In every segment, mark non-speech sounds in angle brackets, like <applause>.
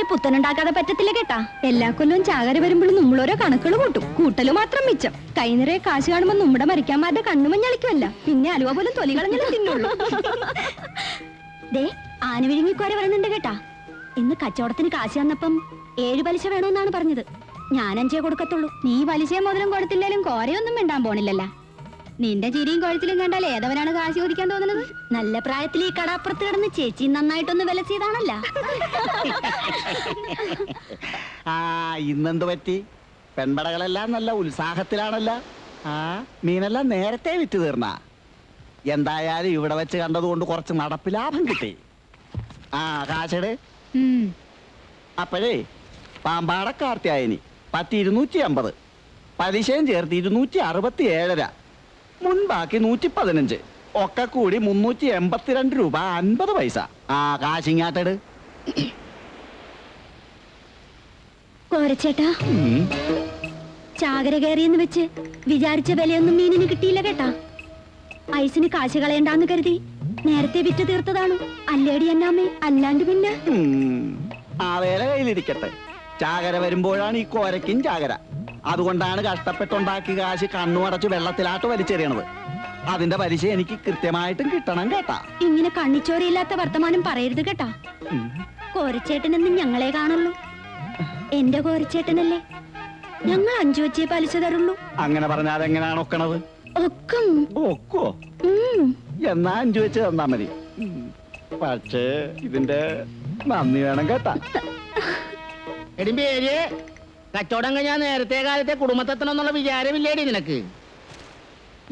പോയാലും പുത്തനുണ്ടാക്കാതെ പറ്റത്തില്ല കേട്ടാ. എല്ലാ കൊല്ലവും ചാകര വരുമ്പോഴും നമ്മളോരോ കണക്കുകൾ കൂട്ടും. കൂട്ടൽ മാത്രം മിച്ചം. കൈ നിറയെ കാശ് കാണുമ്പോൾ നമ്മുടെ മരിക്കാന്മാരുടെ കണ്ണുമഞ്ഞളിക്കുമല്ല പിന്നെ അലുവ പോലും തൊലി കളഞ്ഞാലേ തിന്നുള്ളൂ. ദേ ആന വിഴുങ്ങിക്കോര പറയുന്നുണ്ട് കേട്ടാ. ഇന്ന് കച്ചവടത്തിന് കാശ് തന്നപ്പം ഏഴ് പലിശ വേണമെന്നാണ് പറഞ്ഞത്. ഞാൻ അഞ്ചേ കൊടുക്കത്തുള്ളൂ. നീ പലിശയും മുതലും കൊടുത്തില്ലേലും കോരയൊന്നും മിണ്ടാൻ പോണില്ലല്ല. നിന്റെ ചിരിയും കൊഴച്ചിലും കണ്ടാൽ ഏതവനാണ് കാശ് ചോദിക്കാൻ തോന്നുന്നത്? നല്ല പ്രായത്തിൽ ഈ കടാപ്പുറത്ത് കിടന്ന് ചേച്ചി നന്നായിട്ടൊന്ന് വില ചെയ്താണല്ല. ആ ഇന്നെന്ത് പറ്റി? പെൺപടകളെല്ലാം നല്ല ഉത്സാഹത്തിലാണല്ല. ആ മീനെല്ലാം നേരത്തെ വിറ്റ് തീർന്ന. എന്തായാലും ഇവിടെ വെച്ച് കണ്ടതുകൊണ്ട് കുറച്ച് നടപ്പ് ലാഭം കിട്ടി. ആ കാശട്. അപ്പോഴേ പാമ്പാട കാർത്തിയായനി പത്ത് ഇരുന്നൂറ്റി അമ്പത് പലിശയും ചേർത്ത് ഇരുന്നൂറ്റി അറുപത്തി ഏഴര മുൻബാക്കി നൂറ്റി പതിനഞ്ച് ഒക്കെ കൂടി മുന്നൂറ്റി എൺപത്തിരണ്ട് രൂപ അൻപത് പൈസ. ആ കാശിങ്ങാട്ടട് കോരച്ചേട്ടാ. ചാകര കയറിയെന്ന് വെച്ച് വിചാരിച്ച വിലയൊന്നും മീനിന് കിട്ടിയില്ല കേട്ടാ. ഐസിന് കാശ് കളയണ്ടാന്ന് കരുതി നേരത്തെ വിറ്റ് തീർത്തതാണ്. അല്ലേടി അന്നാമ്മേ അല്ലാണ്ട് പിന്നെ. ആ വേല കയ്യിലിരിക്കട്ടെ. ചാകര വരുമ്പോഴാണ് ഈ കോരക്കും ചാകര. അതുകൊണ്ടാണ് കഷ്ടപ്പെട്ടുണ്ടാക്കി കാശ് കണ്ണുമടച്ച് വെള്ളത്തിലാട്ട് വലിച്ചെറിയണത്. അതിന്റെ പലിശ എനിക്ക് കൃത്യമായിട്ടും കിട്ടണം കേട്ടാ. ഇങ്ങനെ കണ്ണിച്ചോരയില്ലാത്ത വർത്തമാനം പറയരുത് കേട്ടാ. കോരച്ചേട്ടനെന്ന് ഞങ്ങളെ കാണുള്ളൂ. എന്റെ കോരച്ചേട്ടനല്ലേ? ഞങ്ങൾ അഞ്ചു വെച്ചേ പലിശ തരുള്ളൂ. അങ്ങനെ പറഞ്ഞാൽ എങ്ങനെയാണ് ഒക്കണത്? ഒക്കും. ഒക്കോ. എന്നാ അഞ്ചു വെച്ച് തന്നാ മതി. പക്ഷേ ഇതിന്റെ നന്ദി വേണം കേട്ടാ. എടി പേര് കച്ചവടം കഴിഞ്ഞാൽ നേരത്തെ കാലത്തെ കുടുംബത്തെത്തണമെന്നുള്ള വിചാരമില്ലേടി നിനക്ക്?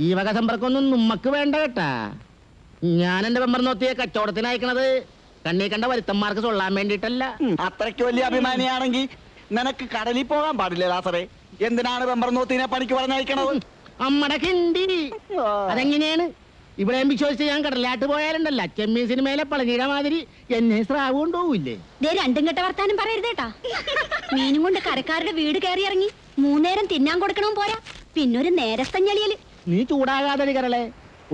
ഈ വക സമ്പർക്കൊന്നും നമ്മക്ക് വേണ്ട കേട്ടാ. ഞാൻ എന്റെ പെമ്പർ നോത്തിയെ കച്ചവടത്തിന് അയക്കണത് കണ്ണീ കണ്ട വരുത്തന്മാർക്ക് സൊള്ളാൻ വേണ്ടിട്ടല്ല. അത്രയ്ക്ക് വലിയ അഭിമാനിയാണെങ്കിൽ നിനക്ക് കടലിൽ പോകാൻ പാടില്ല ദാസറേ? എന്തിനാണ് വെമ്പർനോത്തിനെ പണിക്ക് പറഞ്ഞയക്കണത്? അമ്മടെ കിണ്ടി അതെങ്ങനെയാണ്? ഇവിടെ വിശ്വസിച്ച് ഞാൻ കടലാട്ട് പോയാലുണ്ടല്ല. ചെമ്മീൻ സിനിമയിലെ പളനിയുടെ മാതിരി എന്നെ സ്രാവ് കൊണ്ടുപോകില്ലേ ദേ രണ്ടും കെട്ട വർത്താനം പറയരുത് കേട്ടാ. മീനും കൊണ്ട് കരക്കാരുടെ വീട് കയറി ഇറങ്ങി. മൂന്നേരം തിന്നാൻ കൊടുക്കണം പോരാ. പിന്നൊരു നേരത്തഞ്ഞളിയൽ നീ ചൂടാകാതെ കരളെ.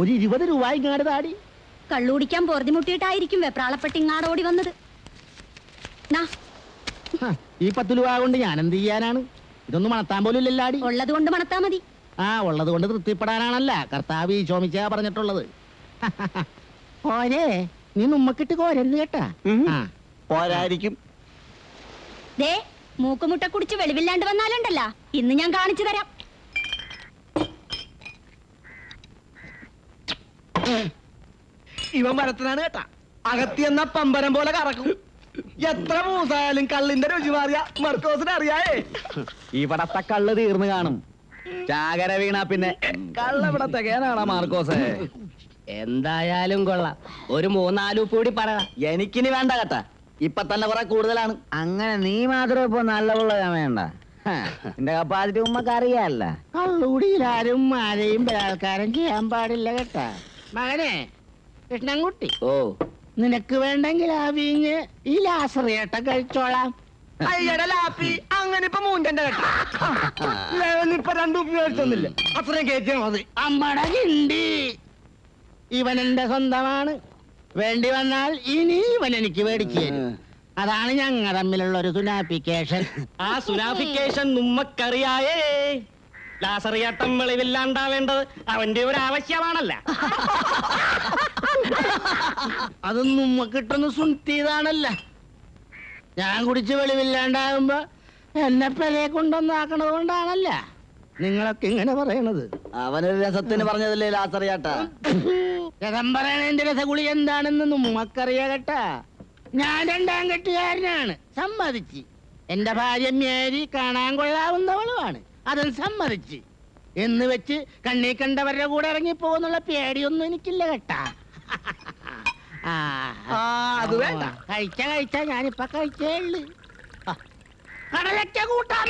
ഒരു ഇരുപത് രൂപ ഇങ്ങാട് താടി. കള്ളുടിക്കാൻ പൊറുതിമുട്ടിയിട്ടായിരിക്കും വെപ്രാളപ്പെട്ട് ഇങ്ങാട് ഓടി വന്നത്. ഈ പത്ത് രൂപ കൊണ്ട് ഞാൻ എന്ത് ചെയ്യാനാണ്? ഇതൊന്നും മണത്താൻ പോലും ഇല്ലല്ലാടി. ഉള്ളത് കൊണ്ട് മണത്താ മതി. ആ ഉള്ളത് കൊണ്ട് തൃപ്തിപ്പെടാനാണല്ല. കർത്താവ് ചോമിച്ച പറഞ്ഞിട്ടുള്ളത്. പോരേ നീ നമ്മക്കിട്ട് കോരരുത് കേട്ടാ. ആ. പോരായിരിക്കും. ദേ മൂക്കുമുട്ട കുടിച്ച് വെളിവില്ലാണ്ട് വന്നാലുണ്ടല്ല. ഇന്ന് ഞാൻ കാണിച്ചു തരാം. ഇവൻ മരത്തിനാണ് കേട്ടാ. അകത്തി എന്ന പമ്പരം പോലെ കറക്കും. എത്ര മൂസായാലും കള്ളിന്റെ രുചി മാറിയ മർക്കോസിന് അറിയായേ ഇവിടത്തെ കള്ള് തീർന്നു കാണും. ചാകര വീണ പിന്നെ. കള്ളവിടെ തികയാനാണോ മാർക്കോസേ. എന്തായാലും കൊള്ളാം. ഒരു മൂന്നാലു കൂടി പറ എനിക്കിനി വേണ്ട കേട്ടാ. ഇപ്പൊ തന്നെ കുറെ കൂടുതലാണ്. അങ്ങനെ നീ മാത്രം ഇപ്പൊ നല്ലതുള്ള വേണ്ട. എന്റെ കപ്പാസിറ്റി ഉമ്മക്ക് അറിയാല്ല. കള്ളുകൂടിയിൽ ആരും ആരെയും ബലാത്കാരം ചെയ്യാൻ പാടില്ല കേട്ടാ. മകനെ കൃഷ്ണൻകുട്ടി. ഓ. നിനക്ക് വേണ്ടെങ്കിൽ ആ വീഞ്ഞ് ഈ ലാസറിയേട്ട കഴിച്ചോളാം. അയ്യടെ ലാപ്പി. അങ്ങനെ ഇപ്പൊ മൂഞ്ചന്റെ കേട്ടാ. ഇപ്പൊ രണ്ടും ഉപയോഗിച്ചൊന്നില്ല അത്രയും കയറ്റിയാ മതി. അമ്മട കിണ്ടി ഇവൻ എന്റെ സ്വന്തമാണ്. വേണ്ടി വന്നാൽ ഇനി ഇവൻ എനിക്ക് മേടിച്ചു തരും. അതാണ് ഞങ്ങൾ തമ്മിലുള്ള ഒരു സുനാഫിക്കേഷൻ. ആ സുനാഫിക്കേഷൻ നമ്മക്കറിയായേ. ലാസറിയാട്ടം വെളിവില്ലാണ്ടാവേണ്ടത് അവന്റെ ഒരു ആവശ്യമാണല്ല. <laughs> അതൊന്നും നമ്മക്കിട്ടൊന്ന് കിട്ടുന്ന സുൻത്തിയതാണല്ല ഞാൻ കുടിച്ച് വെളിവില്ലാണ്ടാകുമ്പോ എന്നെ പെലയെ കൊണ്ടൊന്നാക്കണത് കൊണ്ടാണല്ല നിങ്ങളൊക്കെ ഇങ്ങനെ പറയണത്. അവനൊരു രസത്തിന് പറഞ്ഞതല്ലേ ലാസറിയാട്ടാ? രഥം പറയണതിന്റെ രസഗുളി എന്താണെന്ന് നമ്മക്കറിയാ കേട്ടാ ഞാൻ രണ്ടാം കെട്ടുകാരനാണ്. സമ്മതിച്ച്. എന്റെ ഭാര്യ മേരി കാണാൻ കൊള്ളാവുന്നവളുമാണ്. അതും സമ്മതിച്ച്. എന്ന് വെച്ച് കണ്ണീ കണ്ടവരുടെ കൂടെ ഇറങ്ങി പോകുന്നുള്ള പേടിയൊന്നും എനിക്കില്ല കേട്ടാ. ആ ആ, അത് വേണ്ട. കഴിച്ച കഴിച്ച ഞാനിപ്പൊ കഴിച്ചേ ഉള്ളു. കടലയ്ക്ക കൂട്ടാൻ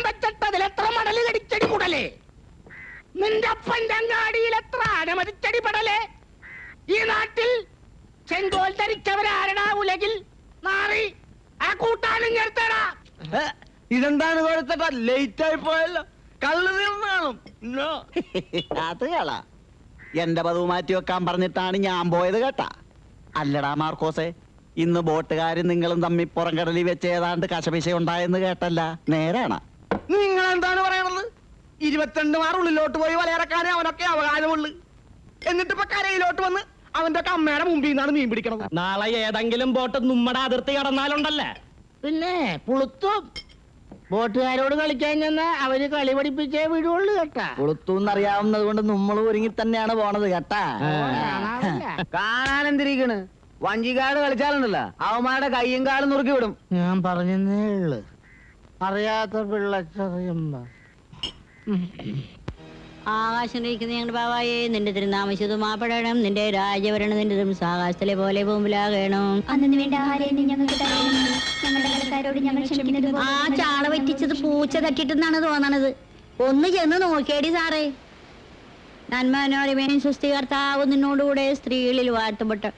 എത്ര മടൽ കടിച്ചടി കൂടലേ? നിന്റെ അപ്പന്റെ അങ്ങാടിയിൽ എത്ര അനമതിച്ചടി പടലേ? ഈ നാട്ടിൽ ചെങ്കോൽ ധരിച്ചവരാരടാ ഉലകിൽ? നാറി ആ കൂട്ടാനും ചേർത്തടാ ഏ, ഇതെന്താണ് കൊടുത്തട്ടാ ലേറ്റ് ആയി പോയല്ലോ? കള്ളു തീർന്നു കാണും. No. <laughs> അത് കള. എന്റെ പതിവ് മാറ്റി വെക്കാൻ പറഞ്ഞിട്ടാണ് ഞാൻ പോയത് കേട്ടാ. അല്ലടാ മാർക്കോസെ ഇന്ന് ബോട്ടുകാരും നിങ്ങളും തമ്മിൽ പുറംകടലിൽ വെച്ച് ഏതാണ്ട് കശപിശ ഉണ്ടായെന്ന് കേട്ടല്ല. നേരാണ്. നിങ്ങൾ എന്താണ് പറയണത്? ഇരുപത്തിരണ്ട് മാർ ഉള്ളിലോട്ട് പോയി വലയിറക്കാനേ അവനൊക്കെ അവകാശമുള്ളു. എന്നിട്ട് ഇപ്പൊ കരയിലോട്ട് വന്ന് അവന്റെ ഒക്കെ അമ്മയുടെ മുമ്പിൽ നിന്നാണ് മീൻ പിടിക്കണത്. നാളെ ഏതെങ്കിലും ബോട്ട് നമ്മുടെ അതിർത്തി കടന്നാലുണ്ടല്ലേ? പിന്നെ പുളുത്തും ബോട്ടുകാരോട് കളിക്കാൻ ചെന്ന അവർ കളി പഠിപ്പിച്ചേ വിടുള്ളൂ കേട്ടാ. കൊളുത്തൂന്നറിയാവുന്നത് കൊണ്ട് നമ്മൾ ഒരുങ്ങി തന്നെയാണ് പോണത് കേട്ടാ. കാണാൻ എന്തിരിക്കണ് വഞ്ചിക്കാട് കളിച്ചാലുണ്ടല്ലോ. അവന്മാരുടെ കയ്യും കാലും നുറുക്കി വിടും. ഞാൻ പറഞ്ഞേ ഉള്ളു. അറിയാത്ത പിള്ളച്ചറിയുമ്പോ ആകാശനിരിക്കുന്ന ഞങ്ങളുടെ ബാവായെ നിന്റെ തിരുനാമശുദ്ധമാപ്പെടണം നിന്റെ രാജഭരണം നിന്റെ ആകാശത്തിലെ പോലെ പൂമ്പിലാകണം അന്നു വേണ്ട ഞങ്ങൾക്ക് ഞങ്ങളുടെ കടക്കാരോട് ഞങ്ങൾ ക്ഷമിക്കുന്നത് ആ ചാള പറ്റിച്ചത് പൂച്ച തട്ടിട്ടെന്നാണ് തോന്നണത്. ഒന്ന് ചെന്ന് നോക്കിയടി സാറേ. സൃഷ്ടികർത്താവ് നിന്നോടുകൂടെ സ്ത്രീകളിൽ വാഴ്ത്തപ്പെട്ട.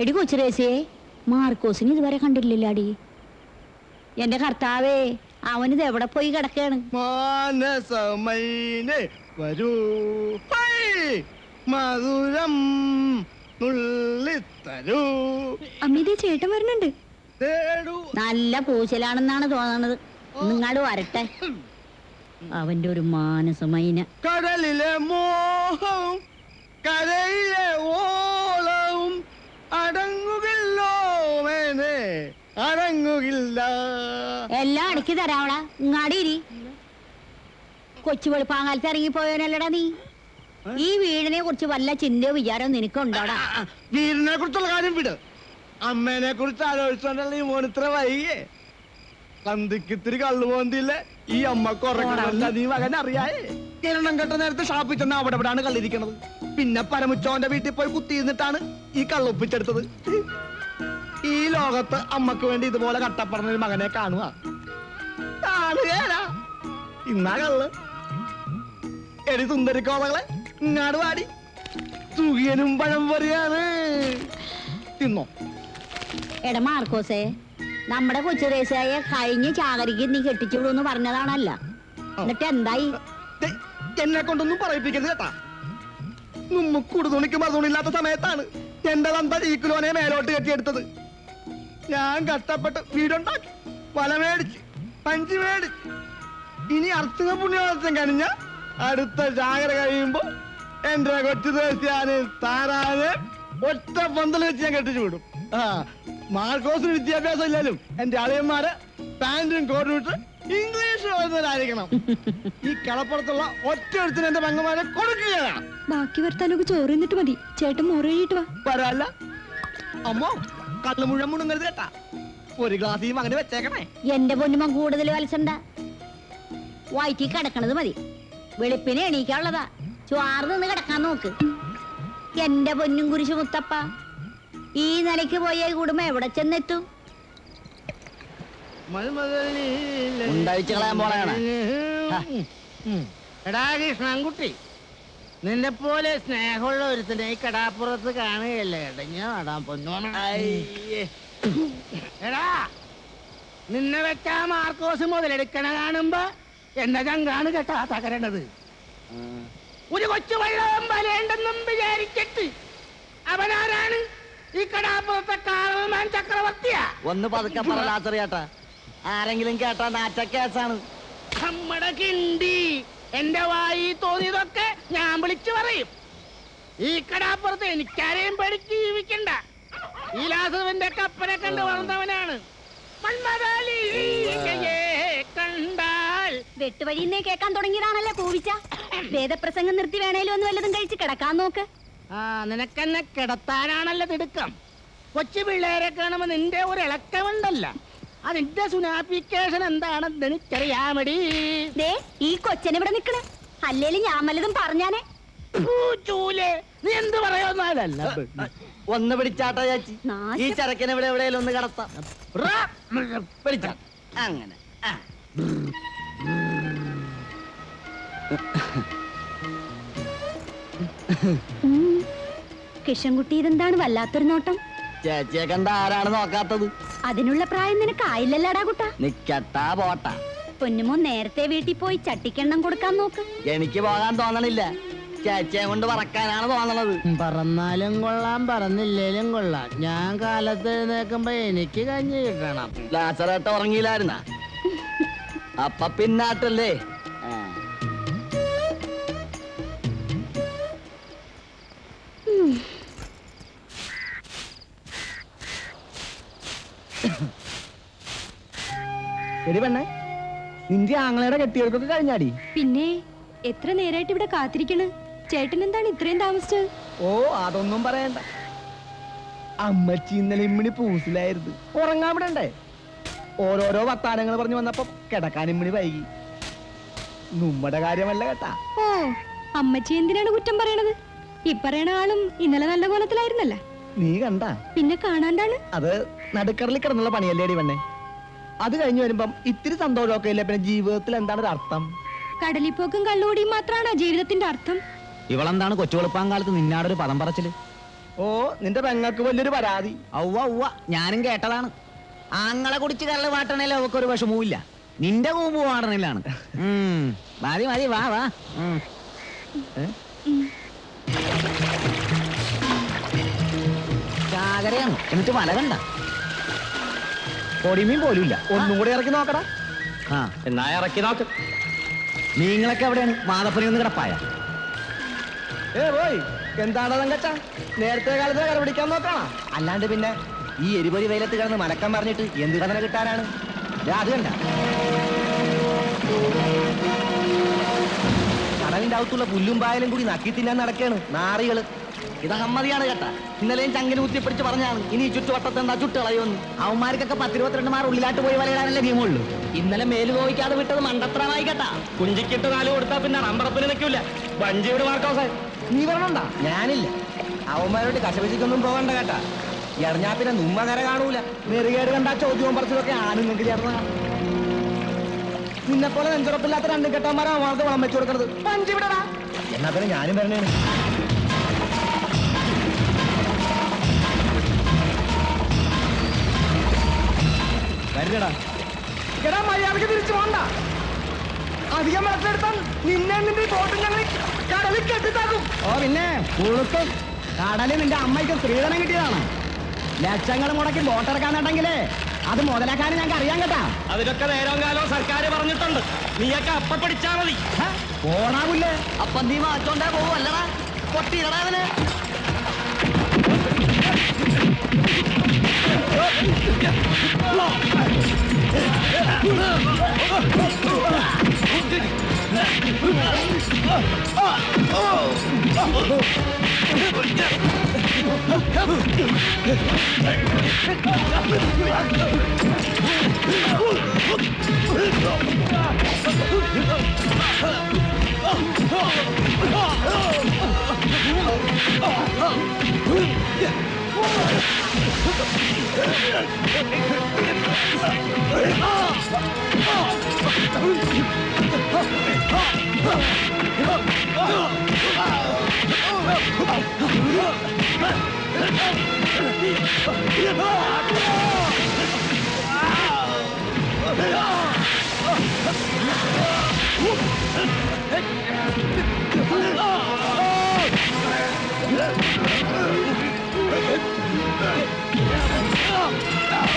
എടി കൊച്ചുരേസിയെ മാർക്കോസിന് ഇതുവരെ കണ്ടിട്ടില്ലാടി എന്റെ കർത്താവേ അവനിത് എവിടെ പോയി കിടക്കാണ്? മാനസമൈനെ വരൂ! മധുരം നുള്ളിത്തരൂ. അമ്മിതേ ചേട്ടൻ വരുന്നുണ്ട്. തേടൂ. നല്ല പൂച്ചലാണെന്നാണ് തോന്നുന്നത് നിങ്ങാട് വരട്ടെ. അവന്റെ ഒരു മാനസമൈന. കടലിലെ മോഹവും കരയിലെ ഓളവും അടങ്ങുകില്ലോ മേനെ അടങ്ങുകില്ല. എല്ലാം അടക്കി തരാവളാ ഇങ്ങാടിരി കൊച്ചു വെളുപ്പാങ്കാലത്ത് ഇറങ്ങിപ്പോയവനല്ലടാ നീ. ഈ വീടിനെ കുറിച്ച് വല്ല ചിന്തയോ നിനക്ക് നിനക്കുണ്ടോടാ? വീടിനെ കുറിച്ചുള്ള കാര്യം വിട്. അമ്മേനെ കുറിച്ച് ആലോചിച്ചോണ്ടല്ലേ ഈ മോനിത്ര വൈകിയേ? സന്ധിക്ക് ഇത്തിരി കള്ളു പോന്തില്ലേ? ഈ അമ്മ ഉറങ്ങണല്ല നീ മകൻ അറിയായേ? കിരണം കെട്ട നേരത്തെ ഷാപ്പിൽ ചെന്ന് അവിടെ ഇവിടാണ് കള്ളിരിക്കണത്. പിന്നെ പരമുച്ചോന്റെ വീട്ടിൽ പോയി കുത്തി നിന്നിട്ടാണ് ഈ കള്ളൊപ്പിച്ചെടുത്തത് ഈ ലോകത്ത് അമ്മയ്ക്ക് വേണ്ടി ഇതുപോലെ കട്ടപ്പറഞ്ഞ ഒരു മകനെ കാണുക. കാണുകയല്ല ഇന്നാ കള്ള്. എടി സുന്ദരിക്കോളകളെ ഇങ്ങാട് വാടി. തുകിയനും പഴം പറയാണ്. തിന്നോ. എടാ മാർക്കോസേ നമ്മുടെ കൊച്ചു റേസായ കഴിഞ്ഞ ചാകരിക്ക് നീ കെട്ടിച്ചുവിടുന്ന് പറഞ്ഞതാണല്ല. എന്നിട്ട് എന്തായി? എന്നെ കൊണ്ടൊന്നും പറയിപ്പിക്കരുത് കേട്ടാ. നമ്മ കുടുതുണിക്ക് മറുതുണില്ലാത്ത സമയത്താണ് എന്റെ തന്ത ജീക്കുലോനെ കിലോനെ മേലോട്ട് കെട്ടിയെടുത്തത്. ഞാൻ കഷ്ടപ്പെട്ട് വീടുണ്ടാക്കി വല മേടിച്ച് പഞ്ച് മേടിച്ച്. ഇനി അർച്ചന പുണ്യോത്സവം കഴിഞ്ഞ അടുത്ത ജാഗ്രത കഴിയുമ്പോ എന്റെ കൊച്ചു ദേശിയാന് താരാനെ ഒറ്റ പന്തൽ വെച്ച് ഞാൻ കെട്ടിച്ചു വിടും. ആ മാർക്കോസിന് വിദ്യാഭ്യാസം ഇല്ലാലും എന്റെ അളിയന്മാര് പാന്റും കോട്ടും ഇട്ട് ഇംഗ്ലീഷ് വരുന്നവരായിരിക്കണം ഈ കളപ്പുറത്തുള്ള ഒറ്റ ഒരുത്തിന് എന്റെ പെങ്ങന്മാരെ കൊടുക്കുകയാണ് ബാക്കി വർത്താനൊക്കെ ചോറ് നിന്നിട്ട് മതി. ചേട്ടൻ മോറ് കഴിയിട്ട് വാ. വരാല്ല. അമ്മോ കള്ളു മുഴുവൻ മുണുങ്ങരുത് കേട്ടാ. ഒരു ഗ്ലാസ് അങ്ങനെ വെച്ചേക്കണേ. എന്റെ പൊന്നുമ കൂടുതൽ വലിച്ചണ്ട. വയറ്റി കിടക്കണത് മതി. വെളുപ്പിനെ എണീക്കാനുള്ളതാ. ചുവാറ് നിന്ന് കിടക്കാൻ നോക്ക്. എന്റെ പൊന്നും കുരിശു മുത്തപ്പ. ഈ നിലയ്ക്ക് പോയ കുടുംബം എവിടെ ചെന്നെത്തും? ഉണ്ടായിച്ച് കളയാൻ. എടാ കൃഷ്ണൻകുട്ടി നിന്നെ പോലെ സ്നേഹമുള്ള ഒരുത്തിനെ ഈ കടാപ്പുറത്ത് കാണുകയല്ലേ? ഇടഞ്ഞ നടാൻ പൊന്നോണ എടാ നിന്നെ വെച്ചാ മാർക്കോസ് മുതലെടുക്കണ കാണുമ്പോ എന്റെ ചങ്കാണ് കേട്ടാ തകരണത്. ഒരു കൊച്ചു വെള്ളം വരേണ്ടെന്നും വിചാരിച്ചിട്ട് അവനാരാണ്? ഈ കടാപ്പുറത്തെ കാറൽമാൻ ചക്രവർത്തിയാ? ഒന്ന് പതുക്കെ പറലാച്ചറിയാട്ടാ ആരെങ്കിലും കേട്ടാ നാറ്റ കേസാണ്. നമ്മുടെ കിണ്ടി എന്റെ വായി തോന്നിയതൊക്കെ ഞാൻ വിളിച്ചു പറയും. ഈ കടാപ്പുറത്ത് എനിക്കാരെയും പേടിച്ച് ജീവിക്കണ്ട. ഈ ലാസവന്റെ കപ്പനെ കണ്ട് വളർന്നവനാണ്. മന്മഥാലികയെ കണ്ടാൽ. വെട്ടുവഴിന്നേ കേൾക്കാൻ തുടങ്ങിയതാണല്ലേ കൂവിച്ച വേദപ്രസംഗം നിർത്തി വേണേലും ഒന്ന് വല്ലതും കഴിച്ച് കിടക്കാൻ നോക്ക്. ആ നിനക്കെന്നെ കിടത്താനാണല്ലോ തിടുക്കം. കൊച്ചു പിള്ളേരെ കാണുമ്പോൾ നിന്റെ ഒരു ഇളക്കമുണ്ടല്ല. അതിന്റെ സുനാപ്ലിക്കേഷൻ എന്താണെന്ന് എനിക്കറിയാമടി. ദേ ഈ കൊച്ചനെ ഇവിടെ നിക്കണേ. അല്ലേലും ഞാൻ വല്ലതും പറഞ്ഞാനേ. ചൂലേ നീ എന്ത് പറയുന്നതല്ല ഒന്ന് പിടിച്ചാട്ടോ ചാച്ചി. ഈ ചരക്കിനെ ഇവിടെ എവിടെയെങ്കിലും ഒന്ന് കടത്താം. പിടിച്ചാ. അങ്ങനെ. ആ. കിഷൻകുട്ടി ഇതെന്താണ് വല്ലാത്തൊരു നോട്ടം? ചേച്ചിയെ കണ്ട ആരാണ് നോക്കാത്തത്? അതിനുള്ള പ്രായം നിനക്ക് ആയില്ലല്ലാടാ കുട്ടാ? നിക്കട്ടാ പോട്ട. പൊന്നുമോ നേരത്തെ വീട്ടിൽ പോയി ചട്ടിക്കെണ്ണം കൊടുക്കാൻ നോക്ക്. എനിക്ക് പോകാൻ തോന്നണില്ല. ചേച്ചിയെ കൊണ്ട് പറക്കാനാണ് തോന്നണത്. പറന്നാലും കൊള്ളാം പറന്നില്ലേലും കൊള്ളാം. ഞാൻ കാലത്ത് എഴുന്നേക്കുമ്പോ എനിക്ക് കഞ്ഞി കിട്ടണം. ലാസറേട്ട ഉറങ്ങിയില്ലായിരുന്ന? അപ്പ പിന്നാട്ടല്ലേ? ആ. എടി പെണ്ണെ. നിന്റെ ആങ്ങളയുടെ കെട്ടിയവർക്കൊക്കെ കഴിഞ്ഞാടി. പിന്നെ എത്ര നേരായിട്ട് ഇവിടെ കാത്തിരിക്കണ്? ചേട്ടൻ എന്താണ് ഇത്രയും താമസിച്ചത്? ഓ അതൊന്നും പറയണ്ട. അമ്മച്ചി ഇന്നലെ ഇമ്മിണി പൂസിലായിരുന്നു. ഉറങ്ങാൻ വിടണ്ടേ? ഓരോരോ വർത്താനങ്ങൾ പറഞ്ഞു വന്നപ്പോ കിടക്കാൻ ഇമ്മിണി വൈകി. നമ്മുടെ കാര്യമല്ല കേട്ടാ. ഓ അമ്മച്ചി എന്തിനാണ് കുറ്റം പറയണത്? പറയണ ആളും ഇന്നലെ നല്ല കോലത്തിലായിരുന്നല്ല? നീ കണ്ട? പിന്നെ കാണാണ്ടാണ്? അത് നടുക്കടലിൽ കിടന്നുള്ള പണിയല്ലേടി വന്നെ അത് കഴിഞ്ഞു വരുമ്പം ഇത്തിരി സന്തോഷമൊക്കെ ഇല്ല? പിന്നെ ജീവിതത്തിൽ എന്താണ് ഒരു അർത്ഥം? കടലിപ്പോക്കും കള്ളുകൂടിയും മാത്രമാണ് ജീവിതത്തിന്റെ അർത്ഥം? ഇവളെന്താണ് കൊച്ചുവെളുപ്പാൻ കാലത്ത് നിന്നാടൊരു പദം പറച്ചിൽ ഓ നിന്റെ പെങ്ങൾക്ക് വലിയൊരു പരാതി. ഔവ ഔവ ഞാനും കേട്ടതാണ്. ആങ്ങളെ കുടിച്ച് കരൾ വാട്ടണേലും അവക്ക് അവക്കൊരു വിഷമവുമില്ല. നിന്റെ കൂമ്പ് വാടണില്ലാണ്. മതി മതി വാ വാ. ചാകരയാണ് എന്നിട്ട് വല കണ്ട. പൊടിമീൻ പോലും ഇല്ല ഒന്നും കൂടെ ഇറക്കി നോക്കടാ. ആ എന്നാ ഇറക്കി നോക്ക്. നിങ്ങളൊക്കെ എവിടെയാണ്? മാതപ്പനി ഒന്ന് കിടപ്പായ. ഏ പോയി. എന്താണ് തങ്കച്ച? നേരത്തെ കാലത്ത് കടപിടിക്കാൻ നോക്കണം? അല്ലാണ്ട് പിന്നെ ഈ എരിപൊരി വെയിലത്ത് കിടന്ന് മലക്കം പറഞ്ഞിട്ട് എന്ത് കഥന കിട്ടാനാണ്? അത് കണ്ട. കടലിന്റെ അകത്തുള്ള പുല്ലും പായലും കൂടി നക്കി തിന്നാൻ നടക്കാണ് നാറികൾ. ഇത് സമ്മതിയാണ് കേട്ടാ. ഇന്നലെയും ചങ്കിന് കുത്തിപ്പിടിച്ച് പറഞ്ഞാണ് ഇനി ചുറ്റുവട്ടത്ത് എന്താ ചുട്ട് കളയുമെന്ന്. അവന്മാർക്കൊക്കെ പത്തിരുപത്തിരണ്ട് മാർ ഉള്ളിലാട്ട് പോയി വലയിടാനല്ലേ നിയമമുള്ളൂ. ഇന്നലെ മേൽ നോവിക്കാതെ വിട്ടത് മണ്ടത്രമായി കേട്ടാ. കുഞ്ചിക്കിട്ട് നാല് കൊടുത്താ പിന്നെ റമ്പറപ്പിന് നിൽക്കൂല വഞ്ചിയുടെ മാർക്കോസേ നീ പറഞ്ഞോണ്ടാ ഞാനില്ല. അവന്മാരോട് കശപിശിക്കൊന്നും പോകണ്ട കേട്ടാ. എറിഞ്ഞാ പിന്നെ നുമ്മ കര കാണൂല. നെറുകേട് കണ്ട ചോദ്യവും പറച്ചിലൊക്കെ ആണുങ്ങൾക്ക് ചേർന്ന നിന്നെ പോലെ നെഞ്ചുറപ്പില്ലാത്ത രണ്ട് കെട്ടന്മാരാ അവർക്ക് വളം വെച്ചു പഞ്ച് എന്നാ പിന്നെ ഞാനും വരണേണ് വരില്ലടാ എടാ മര്യാദയ്ക്ക് തിരിച്ചു പോണ്ട. അധികം വെള്ളത്തിലെടുത്താൽ നിന്നെ നിന്റെ ബോട്ടും ഞങ്ങൾ കടലിൽ കെട്ടിത്താക്കും. ഓ പിന്നെ ഉളുക്കും കടലിൽ നിന്റെ അമ്മയ്ക്ക് സ്ത്രീധനം കിട്ടിയതാണ്. ലക്ഷങ്ങൾ മുടക്കി ബോട്ടിറക്കാനുണ്ടെങ്കിലേ അത് മുതലാക്കാൻ ഞങ്ങൾക്ക് അറിയാൻ കേട്ടാ. അതിനൊക്കെ നേരവും കാലവും സർക്കാർ പറഞ്ഞിട്ടുണ്ട്. നീയൊക്കെ അപ്പ പിടിച്ചാ മതി. പോണാവില്ലേ അപ്പൊ നീ മാറ്റോണ്ടേ പോവല്ലടാ പൊട്ടിയിടടാ അവന് Oh!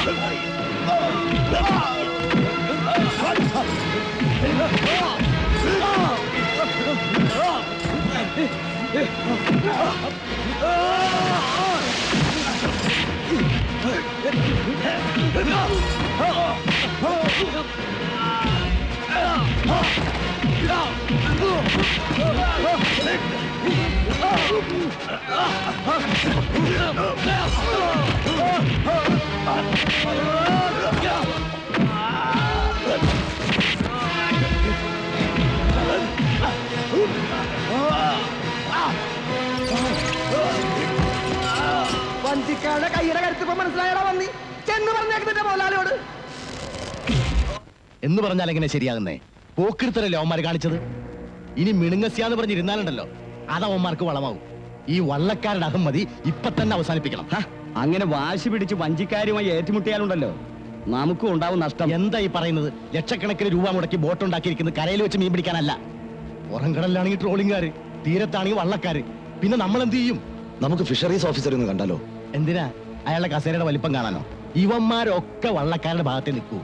Oh, Oh! വഞ്ചിക്കാരുടെ കയ്യുടെ കരുത്തിപ്പോ മനസ്സിലായടാ വന്നി. ചെന്ന് പറഞ്ഞേക്കുന്നിന്റെ മോലാലിയോട് എന്ന് പറഞ്ഞാൽ എങ്ങനെ ശരിയാകുന്നേ? പോക്കിരുത്തരല്ലേ അവന്മാർ കാണിച്ചത്? ഇനി മിണുങ്ങസ്യാന്ന് പറഞ്ഞിരുന്നാലുണ്ടല്ലോ അത് അവന്മാർക്ക് വളമാവും. ഈ വള്ളക്കാരുടെ അഹമ്മതി ഇപ്പൊ തന്നെ അവസാനിപ്പിക്കണം. അങ്ങനെ വാശി പിടിച്ച് വഞ്ചിക്കാരുമായി ഏറ്റുമുട്ടിയാലുണ്ടല്ലോ. നമുക്കും ഉണ്ടാവും നഷ്ടം. എന്താ ഈ പറയുന്നത്? ലക്ഷക്കണക്കിന് രൂപ മുടക്കി ബോട്ട് ഉണ്ടാക്കിയിരിക്കുന്നത് കരയിൽ വെച്ച് മീൻ പിടിക്കാനല്ല. പുറം കടലിലാണെങ്കിൽ ട്രോളിംഗുകാര് തീരത്താണെങ്കിൽ വള്ളക്കാര്. പിന്നെ നമ്മൾ എന്ത് ചെയ്യും? നമുക്ക് ഫിഷറീസ് ഓഫീസർ ഒന്ന് കണ്ടാലോ? എന്തിനാ? അയാളുടെ കസേരയുടെ വലിപ്പം കാണാനോ? ഇവന്മാരൊക്കെ വള്ളക്കാരുടെ ഭാഗത്ത് നിൽക്കൂ.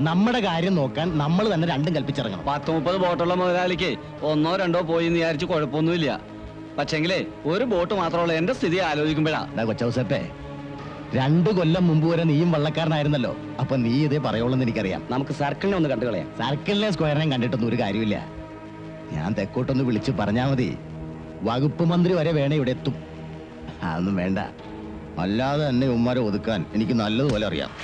നമ്മുടെ കാര്യം നോക്കാൻ നമ്മൾ തന്നെ രണ്ടും കൽപ്പിച്ചിറങ്ങണം. പത്ത് മുപ്പത് ബോട്ടുള്ള മുതലാളിക്ക് ഒന്നോ രണ്ടോ പോയി എന്ന് വിചാരിച്ച് കുഴപ്പമൊന്നുമില്ല. പക്ഷെങ്കിലേ ഒരു ബോട്ട് മാത്രമുള്ള എന്റെ സ്ഥിതി ആലോചിക്കുമ്പോഴാ. കൊച്ചൗസപ്പേ രണ്ടു കൊല്ലം മുമ്പ് വരെ നീയും വള്ളക്കാരനായിരുന്നല്ലോ. അപ്പൊ നീ ഇതേ പറയുള്ളൂ എനിക്കറിയാം. നമുക്ക് സർക്കിളിനെ ഒന്ന് കണ്ടു കളയാം. സർക്കിളിനെ സ്ക്വയറിനെയും കണ്ടിട്ടൊന്നും ഒരു കാര്യമില്ല. ഞാൻ തെക്കോട്ടൊന്ന് വിളിച്ച് പറഞ്ഞാൽ മതി. വകുപ്പ് മന്ത്രി വരെ വേണേ ഇവിടെ എത്തും. അതൊന്നും വേണ്ട. അല്ലാതെ തന്നെ ഉമ്മാരെ ഒതുക്കാൻ എനിക്ക് നല്ലതുപോലെ അറിയാം.